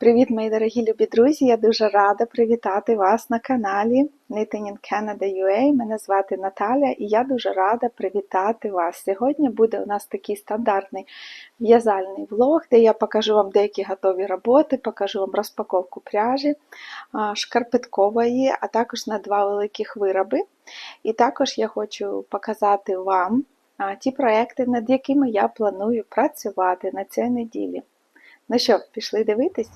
Привіт, мої дорогі любі друзі! Я дуже рада привітати вас на каналі Knitting in Canada UA. Мене звати Наталя і я дуже рада привітати вас. Сьогодні буде у нас такий стандартний в'язальний влог, де я покажу вам деякі готові роботи, покажу вам розпаковку пряжі, шкарпеткової, а також на два великих вироби. І також я хочу показати вам ті проекти, над якими я планую працювати на цій неділі. Ну що, пішли дивитись?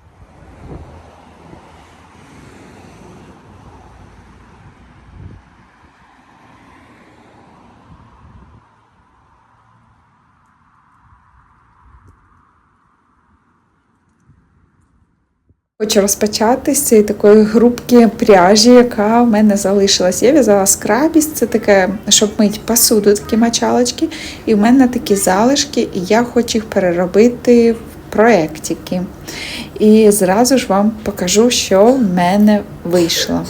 Хочу розпочати з цієї такої групки пряжі, яка в мене залишилась. Я в'язала скрабіс, це таке, щоб мити посуду, такі мочалочки. І в мене такі залишки, і я хочу їх переробити в проєктики. І зразу ж вам покажу, що в мене вийшло.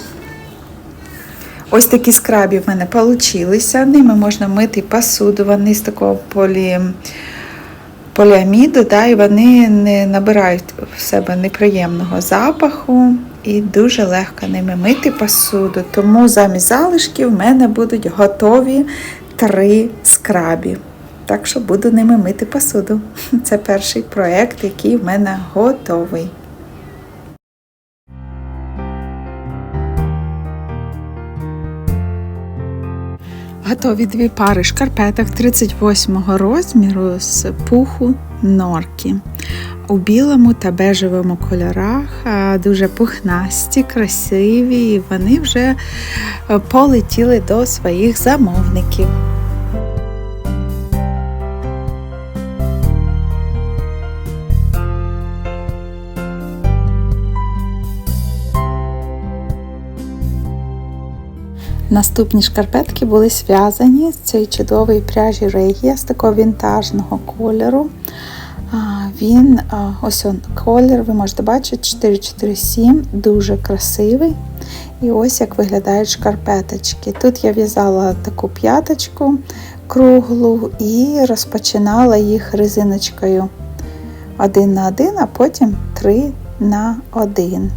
Ось такі скрабі в мене вийшли. Ними можна мити посуду, вони з такого полі поліаміду, да, і вони не набирають в себе неприємного запаху і дуже легко ними мити посуду. Тому замість залишків в мене будуть готові три скрабі. Так що буду ними мити посуду. Це перший проєкт, який в мене готовий. Готові дві пари шкарпеток 38 розміру з пуху норки. У білому та бежевому кольорах дуже пухнасті, красиві, і вони вже е, полетіли до своїх замовників. Наступні шкарпетки були зв'язані з цієї чудової пряжі регія з такого вінтажного кольору. Він, ось он колір, ви можете бачити, 447, дуже красивий. І ось як виглядають шкарпеточки. Тут я в'язала таку п'яточку круглу і розпочинала їх резиночкою 1 на один, а потім 3 на 1.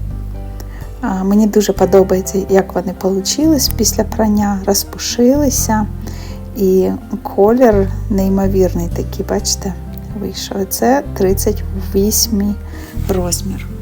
Мені дуже подобається, як вони вийшли після прання, розпушилися. І колір неймовірний такий, бачите, вийшов. Це 38 розмір.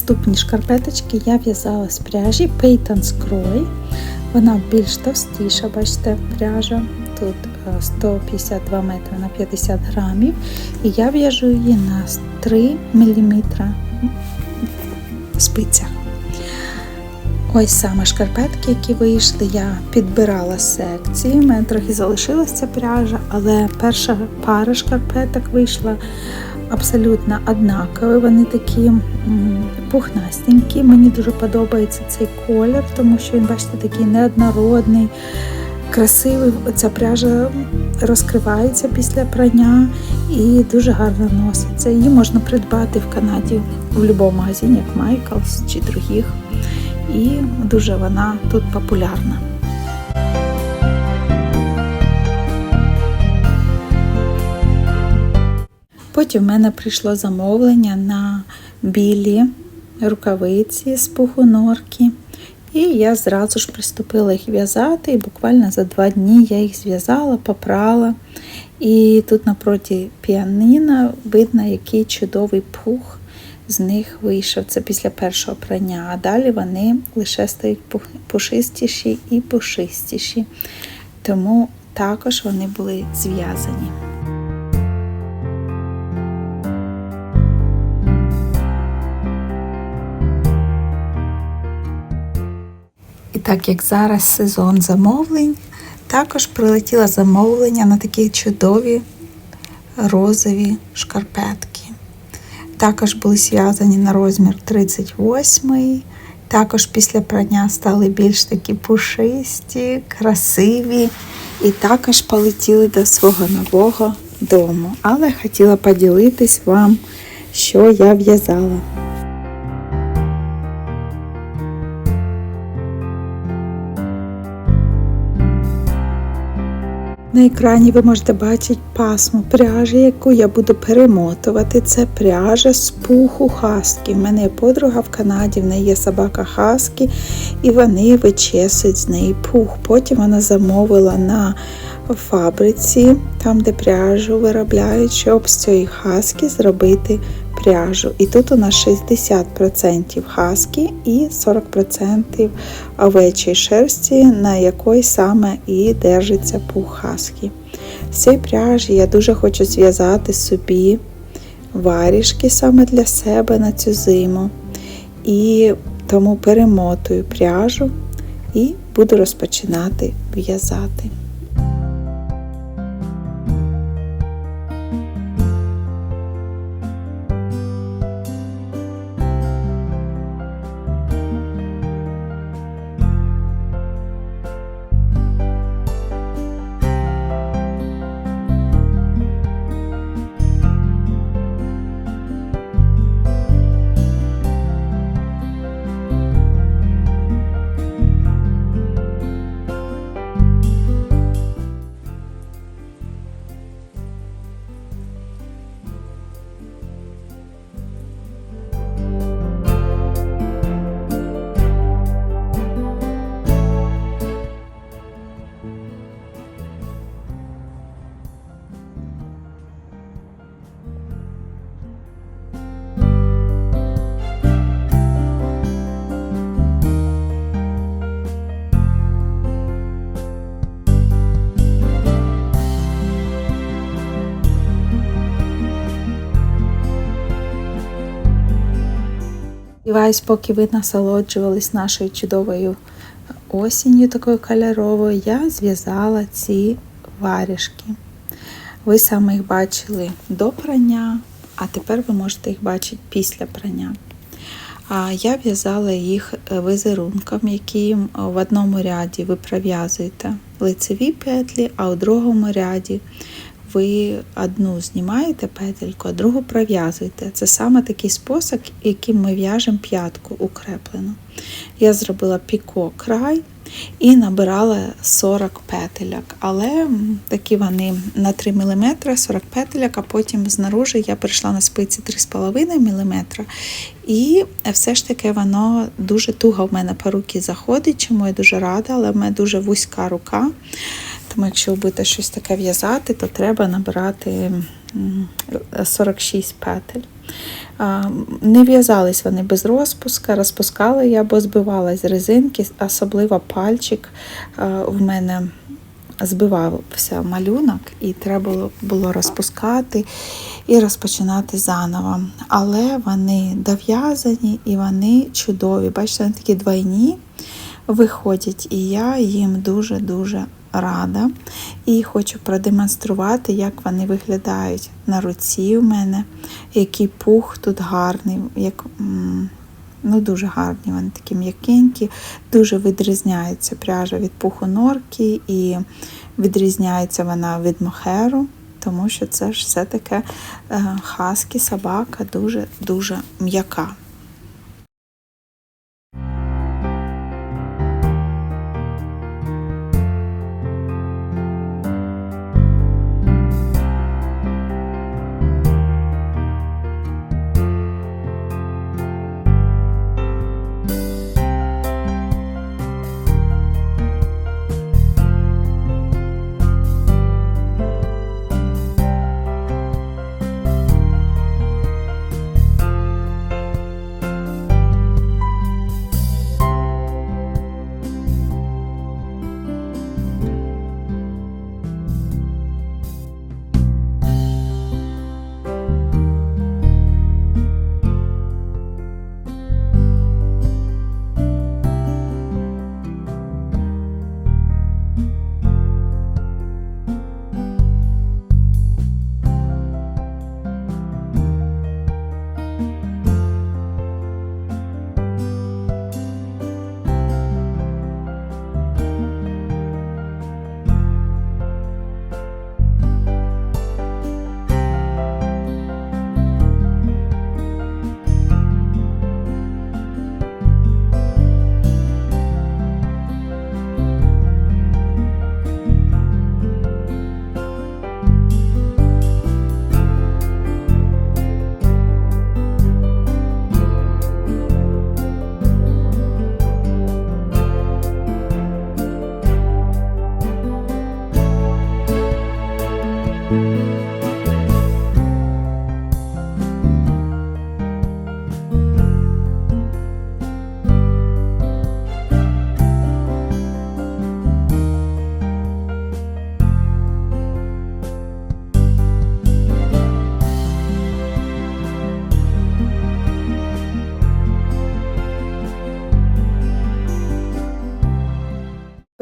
Наступні шкарпеточки я в'язала з пряжі Peyton's Croy. Вона більш товстіша, бачите, пряжа. Тут е, 152 метри на 50 грамів. І я в'яжу її на 3 мм спицях. Ось саме шкарпетки, які вийшли, я підбирала секції. У мене трохи залишилася пряжа, але перша пара шкарпеток вийшла абсолютно однакові. Вони такі пухнастенькі. Мені дуже подобається цей колір, тому що він, бачите, такий неоднородний, красивий. Ця пряжа розкривається після прання і дуже гарно носиться. Її можна придбати в Канаді в будь-якому магазині, як Michaels чи других. І дуже вона тут популярна. Потім в мене прийшло замовлення на білі рукавиці з пуху норки. І я зразу ж приступила їх в'язати, і буквально за два дні я їх зв'язала, попрала. І тут напроти піаніно видно, який чудовий пух з них вийшов. Це після першого прання, а далі вони лише стають пушистіші і пушистіші. Тому також вони були зв'язані. Так як зараз сезон замовлень, також прилетіло замовлення на такі чудові розові шкарпетки. також були зв'язані на розмір 38. Також після прання стали більш такі пушисті, красиві і також полетіли до свого нового дому. Але хотіла поділитись вам, що я в'язала. На екрані ви можете бачити пасму пряжі, яку я буду перемотувати. Це пряжа з пуху хаски. У мене є подруга в Канаді, в неї є собака хаски, і вони вичесують з неї пух. Потім вона замовила на фабриці, там де пряжу виробляють, щоб з цієї хаски зробити пряжу. І тут у нас 60% хаски і 40% овечої шерсті, на якої саме і держиться пух хаски. З цієї пряжі я дуже хочу зв'язати собі варішки саме для себе на цю зиму. І тому перемотую пряжу і буду розпочинати в'язати. Сподіваюсь, поки ви насолоджувались нашою чудовою осінню такою кольоровою, я зв'язала ці варішки. Ви саме їх бачили до прання, а тепер ви можете їх бачити після прання. А я в'язала їх візерунком, які в одному ряді ви пров'язуєте лицеві петлі, а у другому ряді ви одну знімаєте петельку, а другу пров'язуєте. Це саме такий спосіб, яким ми в'яжемо п'ятку укреплену. Я зробила піко край і набирала 40 петельок, але такі вони на 3 мм, 40 петельок, а потім знаружи я прийшла на спиці 3,5 мм. І все ж таки воно дуже туго в мене по руки заходить, чому я дуже рада, але в мене дуже вузька рука. Тому, якщо ви будете щось таке в'язати, то треба набирати 46 петель. Не в'язались вони без розпуска, розпускала я, бо збивала з резинки, особливо пальчик в мене збивався малюнок, і треба було, розпускати і розпочинати заново. Але вони дов'язані і вони чудові. Бачите, вони такі двойні виходять, і я їм дуже-дуже рада. І хочу продемонструвати, як вони виглядають на руці у мене, який пух тут гарний, як, ну дуже гарні, вони такі м'якенькі, дуже відрізняється пряжа від пуху норки і відрізняється вона від мохеру. Тому що це ж все таке е, хаскі собака дуже-дуже м'яка.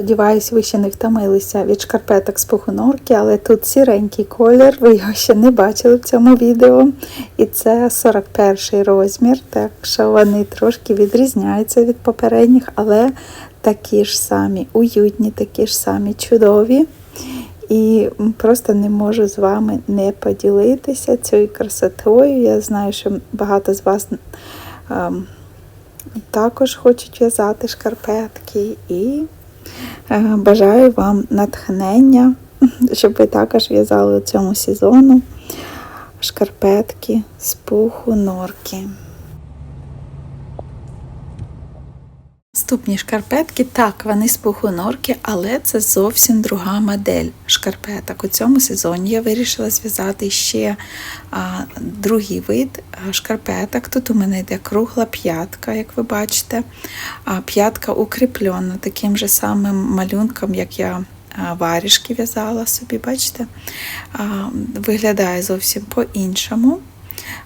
Сподіваюсь, ви ще не втомилися від шкарпеток з пухунорки, але тут сіренький колір, ви його ще не бачили в цьому відео. І це 41 розмір, так що вони трошки відрізняються від попередніх, але такі ж самі уютні, такі ж самі чудові. І просто не можу з вами не поділитися цією красотою. Я знаю, що багато з вас ем, також хочуть в'язати шкарпетки і бажаю вам натхнення, щоб ви також в'язали у цьому сезону шкарпетки з пуху норки. Наступні шкарпетки, так, вони з пуху норки, але це зовсім друга модель шкарпеток. У цьому сезоні я вирішила зв'язати ще а, другий вид шкарпеток. Тут у мене йде кругла п'ятка, як ви бачите. А, п'ятка укріплена таким же самим малюнком, як я варішки в'язала собі, бачите? А, виглядає зовсім по-іншому.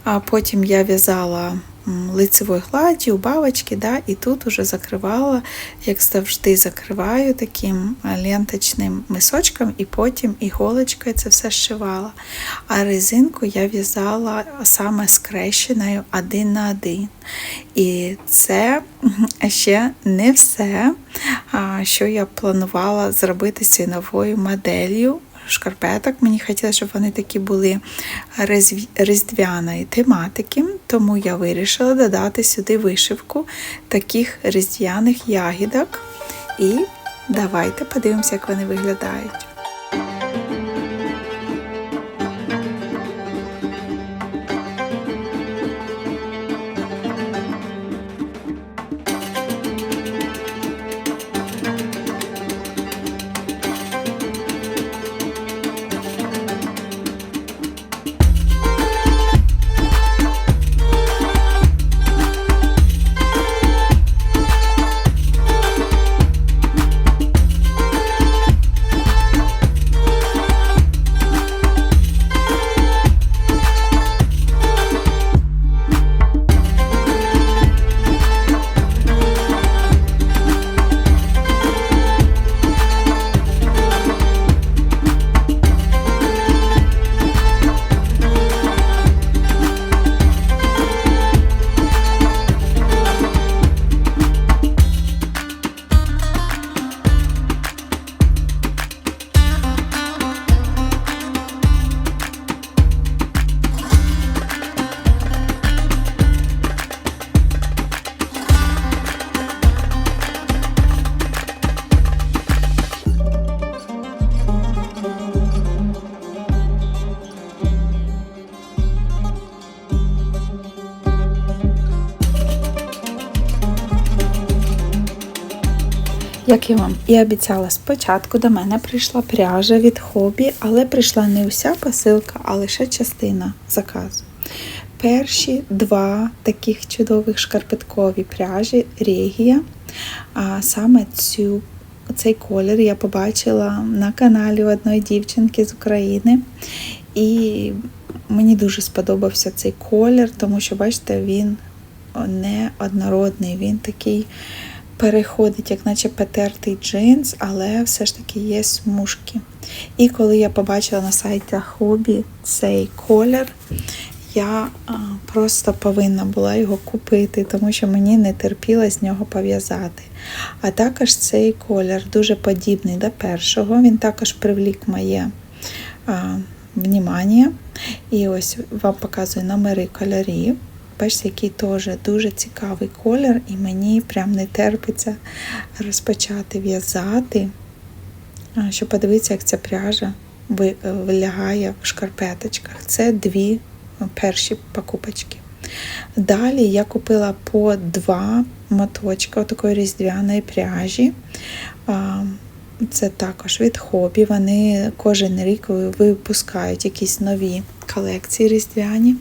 А потім я в'язала м, лицевою гладдю, бабочки, да, і тут уже закривала, як завжди, закриваю таким ленточним мисочком, і потім іголочкою це все зшивала. А резинку я в'язала саме скрещеною один на один. І це ще не все, що я планувала зробити з цією моделлю шкарпеток. Мені хотілося, щоб вони такі були різдвяної тематики, тому я вирішила додати сюди вишивку таких різдвяних ягідок. І давайте подивимося, як вони виглядають. Як я вам і обіцяла спочатку, до мене прийшла пряжа від хобі, але прийшла не уся посилка, а лише частина заказу. Перші два таких чудових шкарпеткові пряжі Регія. А саме цю, цей колір я побачила на каналі одної дівчинки з України. І мені дуже сподобався цей колір, тому що, бачите, він не однородний, він такий переходить, як наче потертий джинс, але все ж таки є смужки. І коли я побачила на сайті хобі цей колір, я просто повинна була його купити, тому що мені не терпілось з нього пов'язати. А також цей колір дуже подібний до першого. Він також привлік моє а, внімання. І ось вам показую номери кольорів. Бачите, який теж дуже цікавий колір, і мені прям не терпиться розпочати в'язати, щоб подивитися, як ця пряжа вилягає в шкарпеточках. Це дві перші покупочки. Далі я купила по два моточка такої різдвяної пряжі. Це також від хобі. Вони кожен рік випускають якісь нові колекції різдвяні.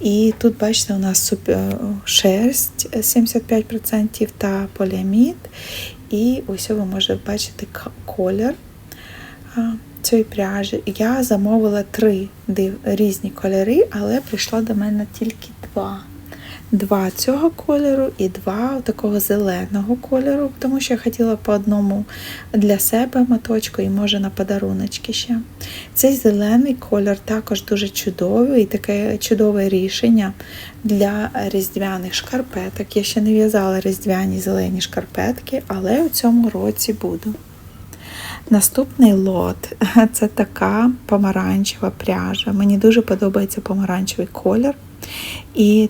І тут, бачите, у нас е, шерсть 75% та поліамід. І ось ви можете бачити колір цієї пряжі. Я замовила три різні кольори, але прийшло до мене тільки два. Два цього кольору і два такого зеленого кольору, тому що я хотіла по одному для себе моточку і може на подаруночки ще. Цей зелений колір також дуже чудовий, і таке чудове рішення для різдвяних шкарпеток. Я ще не в'язала різдвяні зелені шкарпетки, але у цьому році буду. Наступний лот це така помаранчева пряжа. Мені дуже подобається помаранчевий колір. І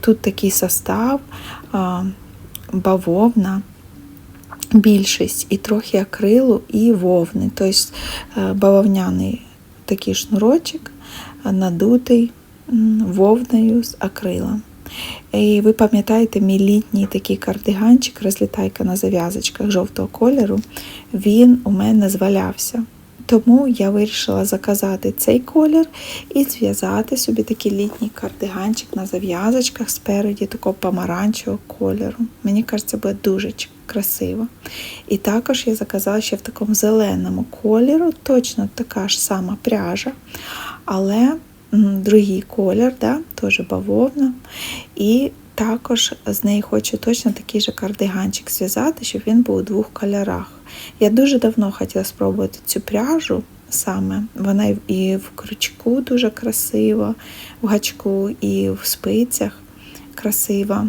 тут такий состав, бавовна, більшість, і трохи акрилу, і вовни. Тобто е, бавовняний такий шнурочок, надутий вовною з акрилом. І ви пам'ятаєте, мій літній такий кардиганчик, розлітайка на зав'язочках жовтого кольору, він у мене звалявся. Тому я вирішила заказати цей колір і зв'язати собі такий літній кардиганчик на зав'язочках спереді такого помаранчевого кольору. Мені кажеться, буде дуже красиво. І також я заказала ще в такому зеленому кольору, точно така ж сама пряжа, але другий колір, да, теж бавовна. І також з неї хочу точно такий же кардиганчик зв'язати, щоб він був у двох кольорах. Я дуже давно хотіла спробувати цю пряжу саме. Вона і- в крючку дуже красива, в гачку, і в спицях красива.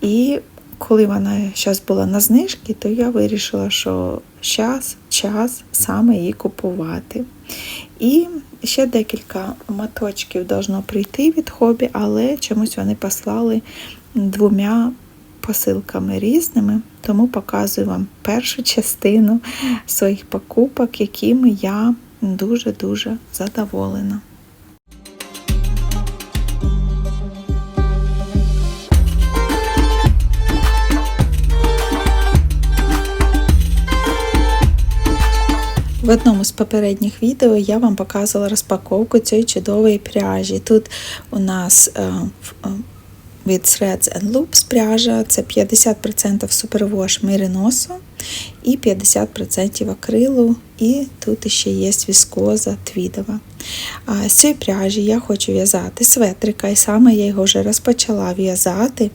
І коли вона зараз була на знижці, то я вирішила, що зараз час саме її купувати. І ще декілька моточків должно прийти від хобі, але чомусь вони послали двома посилками різними, тому показую вам першу частину своїх покупок, якими я дуже-дуже задоволена. В одному з попередніх відео я вам показувала розпаковку цієї чудової пряжі. Тут у нас е, е, від Threads and Loops пряжа це 50% супервош мериносу і 50% акрилу, і тут ще є віскоза твідова. А з цієї пряжі я хочу в'язати светрика, і саме я його вже розпочала в'язати.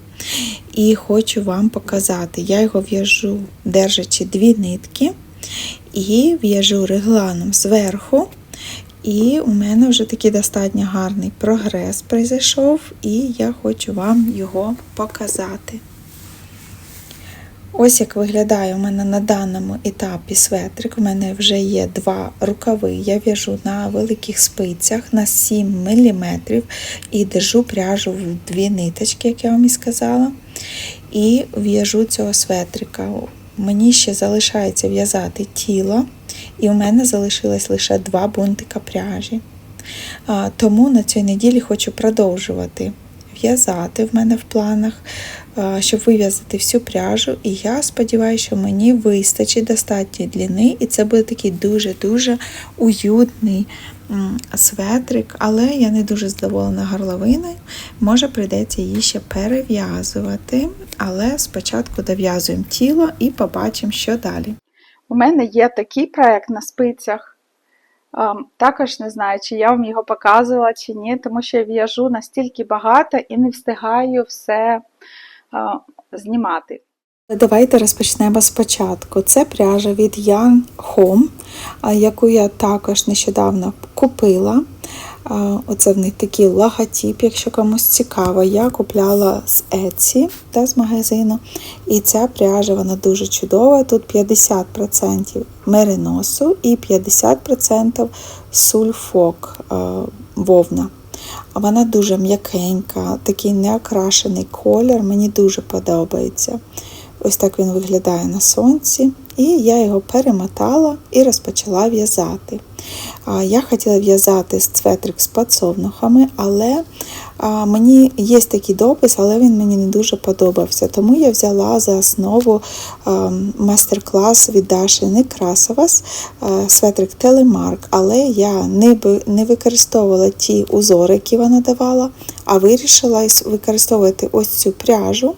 І хочу вам показати. Я його в'яжу, держачи дві нитки, і в'яжу регланом зверху. І у мене вже такий достатньо гарний прогрес прийшов, і я хочу вам його показати. Ось як виглядає у мене на даному етапі светрик. У мене вже є два рукави. Я в'яжу на великих спицях на 7 мм і держу пряжу в дві ниточки, як я вам і сказала. І в'яжу цього светрика. Мені ще залишається в'язати тіло, і у мене залишилось лише два бунтика пряжі. Тому на цій неділі хочу продовжувати в'язати в мене в планах, щоб вив'язати всю пряжу. І я сподіваюся, що мені вистачить достатньо длини, і це буде такий дуже-дуже уютний светрик, але я не дуже задоволена горловиною. Може, прийдеться її ще перев'язувати, але спочатку дов'язуємо тіло і побачимо, що далі. У мене є такий проект на спицях. Ем, Також не знаю, чи я вам його показувала чи ні, тому що я в'яжу настільки багато і не встигаю все е, знімати. Давайте розпочнемо спочатку. Це пряжа від Young Home, яку я також нещодавно купила. Оце в них такий логотип, якщо комусь цікаво. Я купляла з Etsy та з магазину. І ця пряжа вона дуже чудова. Тут 50% мериносу і 50% сульфок вовна. Вона дуже м'якенька, такий неокрашений колір, мені дуже подобається. Ось так він виглядає на сонці. І я його перемотала і розпочала в'язати. Я хотіла в'язати светрик з подсовнухами, але мені є такий допис, але він мені не дуже подобався. Тому я взяла за основу майстер-клас від Даші Некрасовас, светрик Телемарк, але я не, використовувала ті узори, які вона давала, а вирішила використовувати ось цю пряжу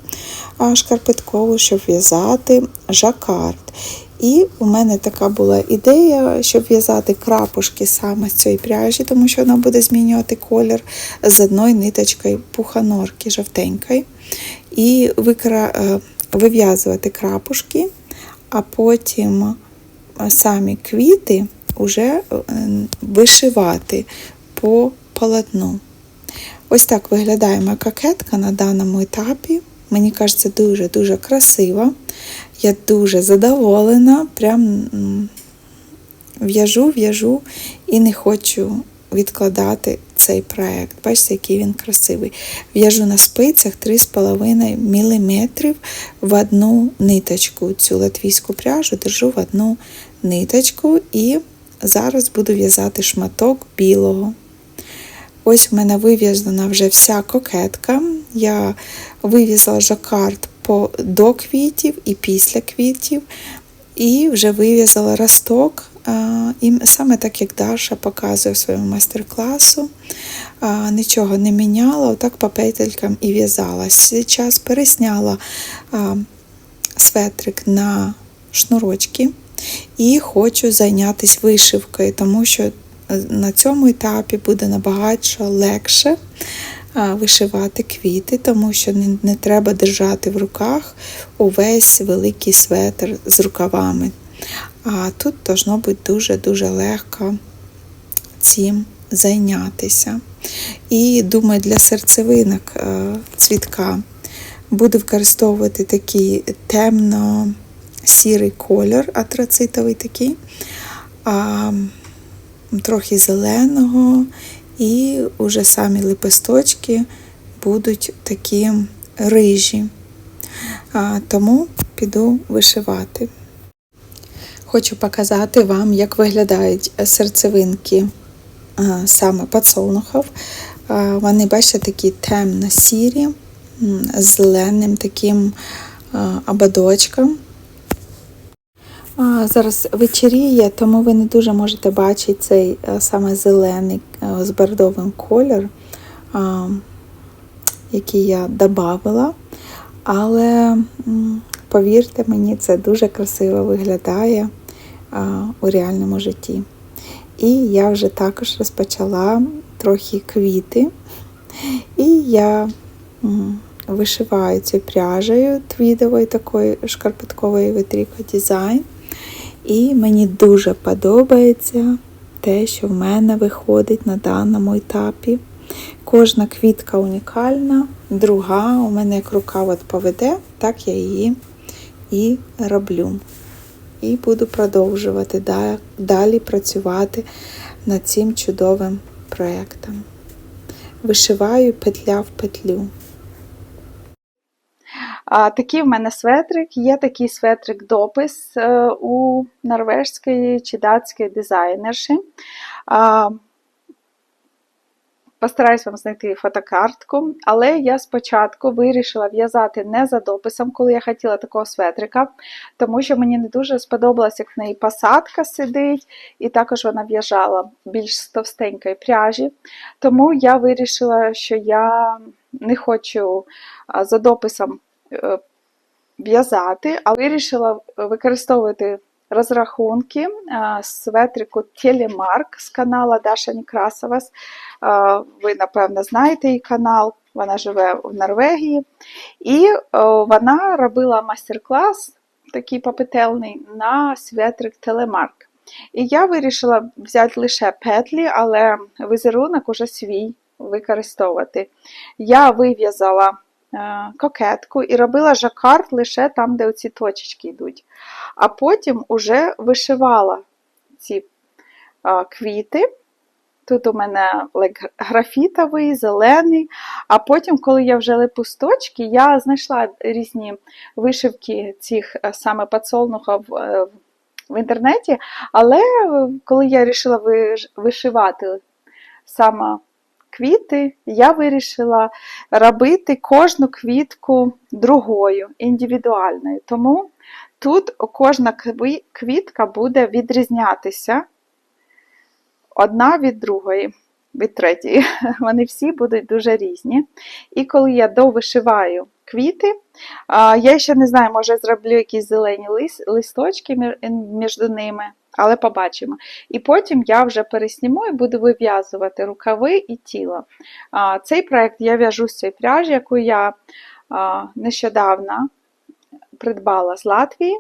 шкарпеткову, щоб в'язати жакард. І у мене така була ідея, щоб в'язати крапушки саме з цієї пряжі, тому що вона буде змінювати колір з одною ниточкою пуханорки жовтенької. І викра... е, вив'язувати крапушки, а потім е, самі квіти вже е, вишивати по полотну. Ось так виглядає моя кокетка на даному етапі. Мені кажеться, дуже-дуже красиво. Я дуже задоволена. Прям в'яжу, в'яжу і не хочу відкладати цей проект. Бачите, який він красивий. В'яжу на спицях 3,5 мм в одну ниточку. Цю латвійську пряжу держу в одну ниточку і зараз буду в'язати шматок білого. Ось в мене вив'язана вже вся кокетка. Я вив'язала жакард по, до квітів і після квітів, і вже вив'язала росток. І саме так, як Даша показує в своєму майстер-класу, нічого не міняла, отак по петелькам і в'язала. Зараз пересняла светрик на шнурочки і хочу зайнятися вишивкою, тому що на цьому етапі буде набагато легше вишивати квіти, тому що не, не треба держати в руках увесь великий светр з рукавами. А тут должно бути дуже-дуже легко цим зайнятися. І думаю, для серцевинок е, цвітка буду використовувати такий темно-сірий колір, атрацитовий такий. Трохи зеленого, і уже самі лепесточки будуть такі рижі. А, Тому піду вишивати. Хочу показати вам, як виглядають серцевинки а, саме подсолнухів. А, Вони, бачите, такі темно-сірі, з зеленим таким ободочком. Зараз вечеріє, тому ви не дуже можете бачити цей е, саме зелений е, з бордовим колір, який я додавала. Але повірте мені, це дуже красиво виглядає у реальному житті. І я вже також розпочала трохи квіти. І я вишиваю цю пряжею твідовою такою шкарпетковою витріко дизайн. І мені дуже подобається те, що в мене виходить на даному етапі. Кожна квітка унікальна, друга у мене як рука от поведе, так я її і роблю. І буду продовжувати далі працювати над цим чудовим проєктом. Вишиваю петля в петлю. А, такий в мене светрик. Є такий светрик-допис е, у норвежської чи датської дизайнерші. А, Постараюсь вам знайти фотокартку, але я спочатку вирішила в'язати не за дописом, коли я хотіла такого светрика, тому що мені не дуже сподобалось, як в неї посадка сидить, і також вона в'яжала більш з товстенької пряжі. Тому я вирішила, що я не хочу за дописом в'язати, а вирішила використовувати розрахунки а, светрику Телемарк з канала Даша Некрасовас. Ви, напевно, знаєте її канал, вона живе в Норвегії. І вона робила майстер-клас такий попетельний на светрик Телемарк. І я вирішила взяти лише петлі, але візерунок уже свій використовувати. Я вив'язала е, кокетку і робила жакард лише там, де оці точечки йдуть. А потім уже вишивала ці е, квіти. Тут у мене графітовий, зелений. А потім, коли я вже лепусточки, я знайшла різні вишивки цих е, саме подсолнухів е, в інтернеті. Але коли я вирішила вишивати саме квіти, я вирішила робити кожну квітку другою, індивідуальною. Тому тут кожна квітка буде відрізнятися одна від другої, від третьої. Вони всі будуть дуже різні. І коли я довишиваю квіти. Я ще не знаю, може зроблю якісь зелені лис- листочки між ними, але побачимо. І потім я вже пересніму і буду вив'язувати рукави і тіло. А, Цей проект я в'яжу з цієї пряжі, яку я а, нещодавно придбала з Латвії.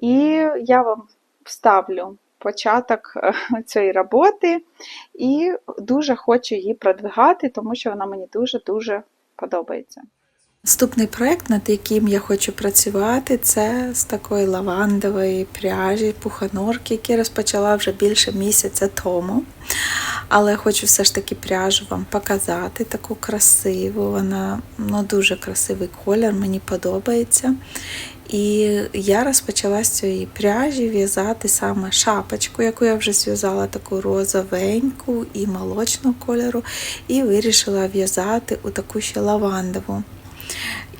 І я вам вставлю початок е, цієї роботи і дуже хочу її продвигати, тому що вона мені дуже-дуже подобається. Наступний проект, над яким я хочу працювати, це з такої лавандової пряжі, пуханорки, які розпочала вже більше місяця тому. Але хочу все ж таки пряжу вам показати, таку красиву. Вона ну, дуже красивий колір, мені подобається. І я розпочала з цієї пряжі в'язати саме шапочку, яку я вже зв'язала таку розовеньку і молочного кольору, і вирішила в'язати у таку ще лавандову.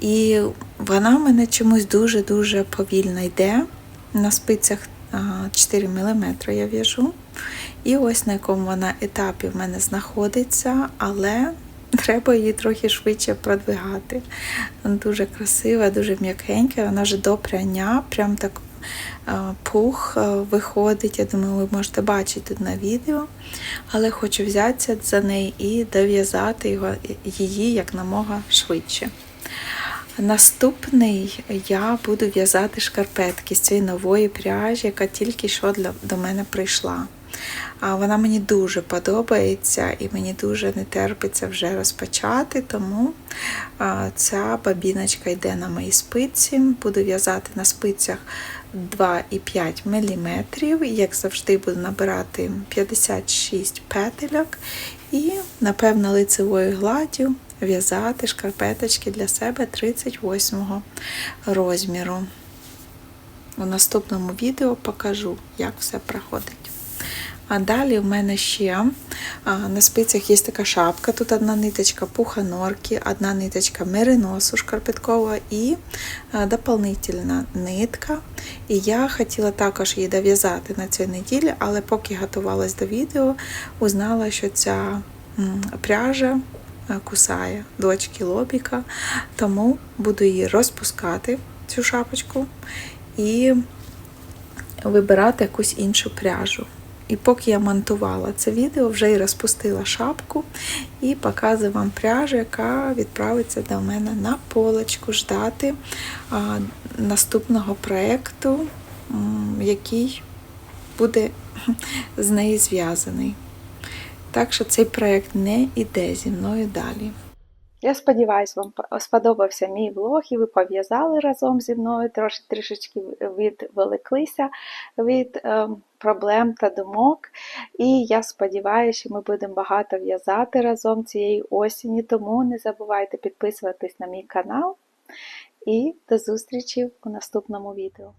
І вона в мене чомусь дуже-дуже повільно йде. На спицях 4 мм я в'яжу. І ось на якому вона етапі в мене знаходиться, але треба її трохи швидше продвигати. Вона дуже красива, дуже м'якенька, вона вже до пряння, прям так пух виходить. Я думаю, ви можете бачити тут на відео. Але хочу взятися за неї і дов'язати її як намога швидше. Наступний я буду в'язати шкарпетки з цієї нової пряжі, яка тільки що для, до мене прийшла. А вона мені дуже подобається і мені дуже не терпиться вже розпочати, тому ця бабіночка йде на мої спиці. Буду в'язати на спицях 2,5 мм. Як завжди, буду набирати 56 петельок і, напевно, лицевою гладдю в'язати шкарпеточки для себе 38 розміру. У наступному відео покажу, як все проходить. А далі в мене ще на спицях є така шапка. Тут одна ниточка пуханорки, одна ниточка мериносу шкарпеткова і а, дополнительна нитка. І я хотіла також її дов'язати на цій неділі, але поки готувалась до відео, узнала, що ця пряжа кусає дочки лобіка, тому буду її розпускати, цю шапочку, і вибирати якусь іншу пряжу. І поки я монтувала це відео, вже і розпустила шапку і показую вам пряжу, яка відправиться до мене на полочку ждати а, наступного проєкту, який буде з неї зв'язаний. Так що цей проєкт не йде зі мною далі. Я сподіваюся, вам сподобався мій влог, і ви пов'язали разом зі мною, трошки трішечки відволіклися від е, проблем та думок. І я сподіваюся, що ми будемо багато в'язати разом цієї осені. Тому не забувайте підписуватись на мій канал. І до зустрічі у наступному відео.